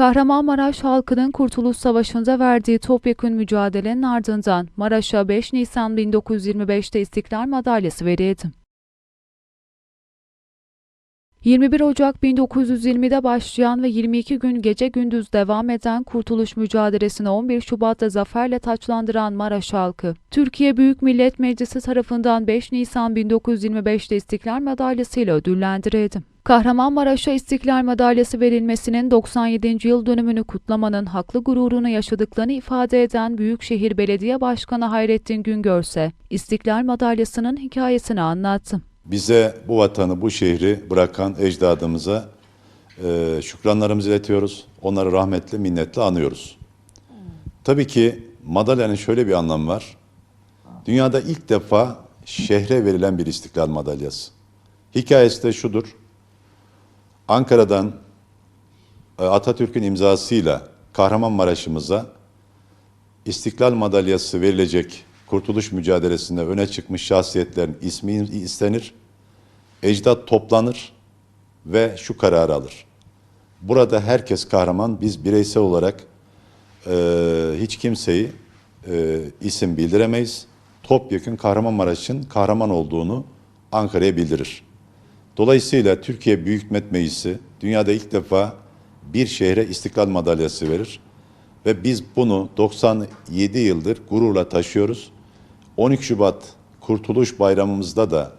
Kahramanmaraş halkının Kurtuluş Savaşı'nda verdiği topyekün mücadelenin ardından Maraş'a 5 Nisan 1925'te İstiklal Madalyası verildi. 21 Ocak 1920'de başlayan ve 22 gün gece gündüz devam eden kurtuluş mücadelesini 11 Şubat'ta zaferle taçlandıran Maraş halkı, Türkiye Büyük Millet Meclisi tarafından 5 Nisan 1925'te İstiklal Madalyası ile ödüllendirildi. Kahramanmaraş'a İstiklal Madalyası verilmesinin 97. yıl dönümünü kutlamanın haklı gururunu yaşadıklarını ifade eden Büyükşehir Belediye Başkanı Hayrettin Güngörse, İstiklal Madalyası'nın hikayesini anlattı. Bize bu vatanı, bu şehri bırakan ecdadımıza e, şükranlarımızı iletiyoruz. Onları rahmetle, minnetle anıyoruz. Tabii ki madalyanın şöyle bir anlamı var. Dünyada ilk defa şehre verilen bir istiklal madalyası. Hikayesi de şudur. Ankara'dan e, Atatürk'ün imzasıyla Kahramanmaraş'ımıza İstiklal Madalyası verilecek kurtuluş mücadelesinde öne çıkmış şahsiyetlerin ismi istenir, ecdat toplanır ve şu kararı alır. Burada herkes kahraman, biz bireysel olarak e, hiç kimseyi e, isim bildiremeyiz. Topyekun Kahramanmaraş'ın kahraman olduğunu Ankara'ya bildirir. Dolayısıyla Türkiye Büyük Millet Meclisi dünyada ilk defa bir şehre istiklal madalyası verir. Ve biz bunu 97 yıldır gururla taşıyoruz. 12 Şubat Kurtuluş Bayramımızda da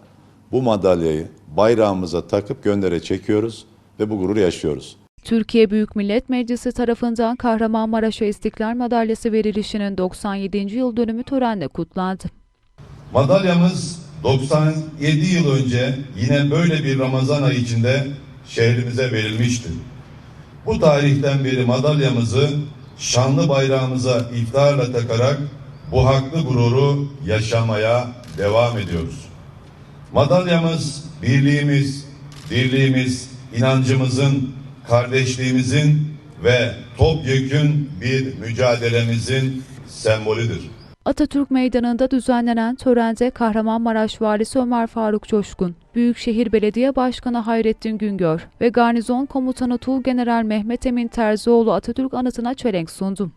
bu madalyayı bayrağımıza takıp göndere çekiyoruz ve bu gururu yaşıyoruz. Türkiye Büyük Millet Meclisi tarafından Kahramanmaraş'a İstiklal Madalyası verilişinin 97. yıl dönümü törenle kutlandı. Madalyamız 97 yıl önce yine böyle bir Ramazan ayı içinde şehrimize verilmiştir. Bu tarihten beri madalyamızı şanlı bayrağımıza iftarla takarak bu haklı gururu yaşamaya devam ediyoruz. Madalyamız birliğimiz, dirliğimiz, inancımızın, kardeşliğimizin ve topyekün bir mücadelemizin sembolüdür. Atatürk Meydanı'nda düzenlenen törende Kahramanmaraş Valisi Ömer Faruk Coşkun, Büyükşehir Belediye Başkanı Hayrettin Güngör ve Garnizon Komutanı Tuğgeneral Mehmet Emin Terzioğlu Atatürk anıtına çelenk sundu.